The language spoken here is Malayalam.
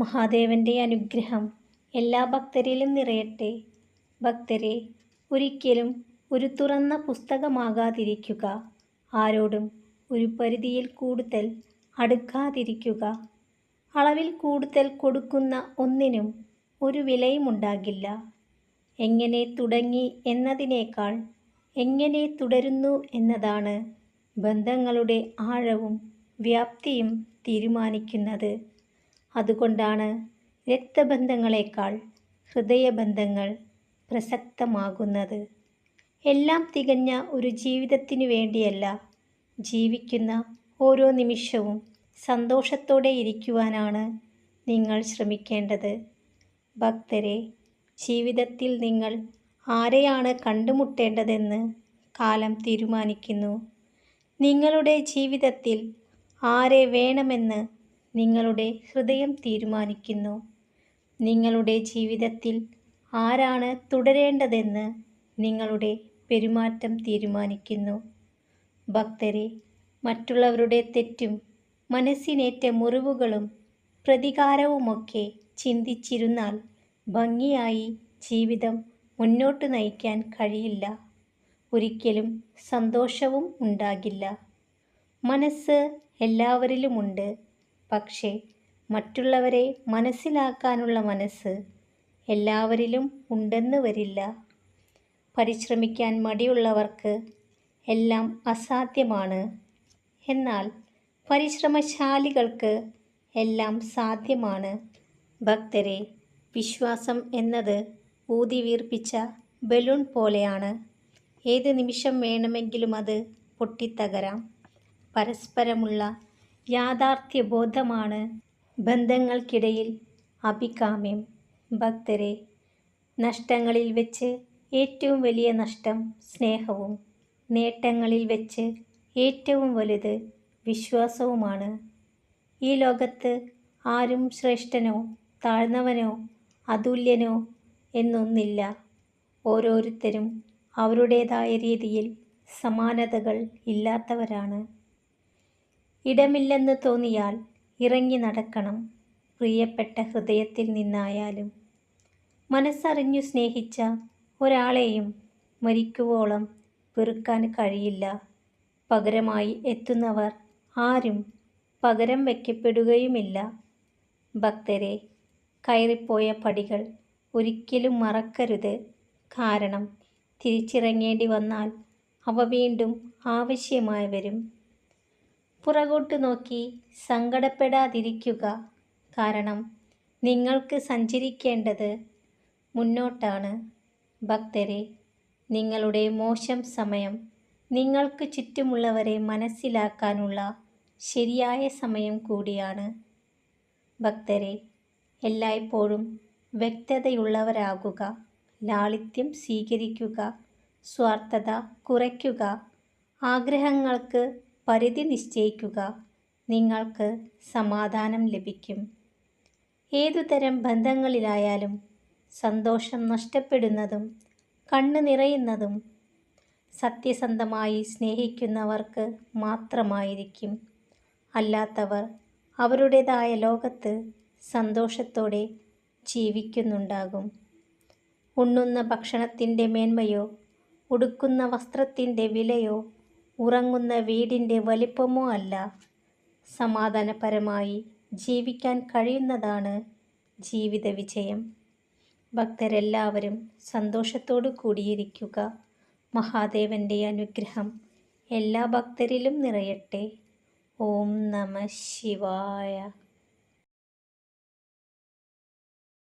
മഹാദേവന്റെ അനുഗ്രഹം എല്ലാ ഭക്തരിലും നിറയട്ടെ. ഭക്തരെ ഒരിക്കലും ഒരു തുറന്ന പുസ്തകമാകാതിരിക്കുക. ആരോടും ഒരു പരിധിയിൽ കൂടുതൽ അടുക്കാതിരിക്കുക. അളവിൽ കൂടുതൽ കൊടുക്കുന്ന ഒന്നിനും ഒരു വിലയും ഉണ്ടാകില്ല. എങ്ങനെ തുടങ്ങി എന്നതിനേക്കാൾ എങ്ങനെ തുടരുന്നു എന്നതാണ് ബന്ധങ്ങളുടെ ആഴവും വ്യാപ്തിയും തീരുമാനിക്കുന്നത്. അതുകൊണ്ടാണ് രക്തബന്ധങ്ങളെക്കാൾ ഹൃദയബന്ധങ്ങൾ പ്രസക്തമാകുന്നത്. എല്ലാം തികഞ്ഞ ഒരു ജീവിതത്തിനു വേണ്ടിയല്ല ജീവിക്കുന്ന ഓരോ നിമിഷവും സന്തോഷത്തോടെ ഇരിക്കുവാനാണ് നിങ്ങൾ ശ്രമിക്കേണ്ടത്. ഭക്തരെ ജീവിതത്തിൽ നിങ്ങൾ ആരെയാണ് കണ്ടുമുട്ടേണ്ടതെന്ന് കാലം തീരുമാനിക്കുന്നു. നിങ്ങളുടെ ജീവിതത്തിൽ ആരെ വേണമെന്ന് നിങ്ങളുടെ ഹൃദയം തീരുമാനിക്കുന്നു. നിങ്ങളുടെ ജീവിതത്തിൽ ആരാണ് തുടരേണ്ടതെന്ന് നിങ്ങളുടെ പെരുമാറ്റം തീരുമാനിക്കുന്നു. ഭക്തരെ മറ്റുള്ളവരുടെ തെറ്റും മനസ്സിനേറ്റ മുറിവുകളും പ്രതികാരവുമൊക്കെ ചിന്തിച്ചിരുന്നാൽ ഭംഗിയായി ജീവിതം മുന്നോട്ട് നയിക്കാൻ കഴിയില്ല. ഒരിക്കലും സന്തോഷവും ഉണ്ടാകില്ല. മനസ്സ് എല്ലാവരിലുമുണ്ട്. പക്ഷേ മറ്റുള്ളവരെ മനസ്സിലാക്കാനുള്ള മനസ്സ് എല്ലാവരിലും ഉണ്ടെന്ന് വരില്ല. പരിശ്രമിക്കാൻ മടിയുള്ളവർക്ക് എല്ലാം അസാധ്യമാണ്. എന്നാൽ പരിശ്രമശാലികൾക്ക് എല്ലാം സാധ്യമാണ്. ഭക്തരെ വിശ്വാസം എന്നത് ഊതിവീർപ്പിച്ച ബലൂൺ പോലെയാണ്. ഏത് നിമിഷം വേണമെങ്കിലും അത് പൊട്ടിത്തകരാം. പരസ്പരമുള്ള യാഥാർത്ഥ്യബോധമാണ് ബന്ധങ്ങൾക്കിടയിൽ അഭികാമ്യം. ഭക്തരെ നഷ്ടങ്ങളിൽ വെച്ച് ഏറ്റവും വലിയ നഷ്ടം സ്നേഹവും നേട്ടങ്ങളിൽ വെച്ച് ഏറ്റവും വലുത് വിശ്വാസവുമാണ്. ഈ ലോകത്ത് ആരും ശ്രേഷ്ഠനോ താഴ്ന്നവനോ അതുല്യനോ എന്നൊന്നില്ല. ഓരോരുത്തരും അവരുടേതായ രീതിയിൽ സമാനതകൾ ഇല്ലാത്തവരാണ്. ഇടമില്ലെന്ന് തോന്നിയാൽ ഇറങ്ങി നടക്കണം. പ്രിയപ്പെട്ട ഹൃദയത്തിൽ നിന്നായാലും. മനസ്സറിഞ്ഞു സ്നേഹിച്ച ഒരാളെയും മരിക്കുവോളം വെറുക്കാൻ കഴിയില്ല. പകരമായി എത്തുന്നവർ ആരും പകരം വയ്ക്കപ്പെടുകയുമില്ല ഭക്തരെ കയറിപ്പോയ പടികൾ ഒരിക്കലും മറക്കരുത്. കാരണം തിരിച്ചിറങ്ങേണ്ടി വന്നാൽ അവ വീണ്ടും ആവശ്യമായി വരും പുറകോട്ട് നോക്കി സങ്കടപ്പെടാതിരിക്കുക. കാരണം നിങ്ങൾക്ക് സഞ്ചരിക്കേണ്ടത് മുന്നോട്ടാണ്. ഭക്തരെ നിങ്ങളുടെ മോശം സമയം നിങ്ങൾക്ക് ചുറ്റുമുള്ളവരെ മനസ്സിലാക്കാനുള്ള ശരിയായ സമയം കൂടിയാണ്. ഭക്തരെ എല്ലായ്പ്പോഴും വ്യക്തതയുള്ളവരാകുക ലാളിത്യം സ്വീകരിക്കുക സ്വാർത്ഥത കുറയ്ക്കുക ആഗ്രഹങ്ങൾക്ക് പരിധി നിശ്ചയിക്കുക. നിങ്ങൾക്ക് സമാധാനം ലഭിക്കും. ഏതുതരം ബന്ധങ്ങളിലായാലും സന്തോഷം നഷ്ടപ്പെടുന്നതും കണ്ണു നിറയുന്നതും സത്യസന്ധമായി സ്നേഹിക്കുന്നവർക്ക് മാത്രമായിരിക്കും. അല്ലാത്തവർ അവരുടേതായ ലോകത്ത് സന്തോഷത്തോടെ ജീവിക്കുന്നുണ്ടാകും. ഉണ്ണുന്ന ഭക്ഷണത്തിന്റെ മേന്മയോ ഉടുക്കുന്ന വസ്ത്രത്തിന്റെ വിലയോ ഉറങ്ങുന്ന വീടിന്റെ വലിപ്പമോ അല്ല. സമാധാനപരമായി ജീവിക്കാൻ കഴിയുന്നതാണ് ജീവിത വിജയം ഭക്തരെല്ലാവരും സന്തോഷത്തോടു കൂടിയിരിക്കുക. മഹാദേവന്റെ അനുഗ്രഹം എല്ലാ ഭക്തരിലും നിറയട്ടെ. ഓം നമ ശിവായ.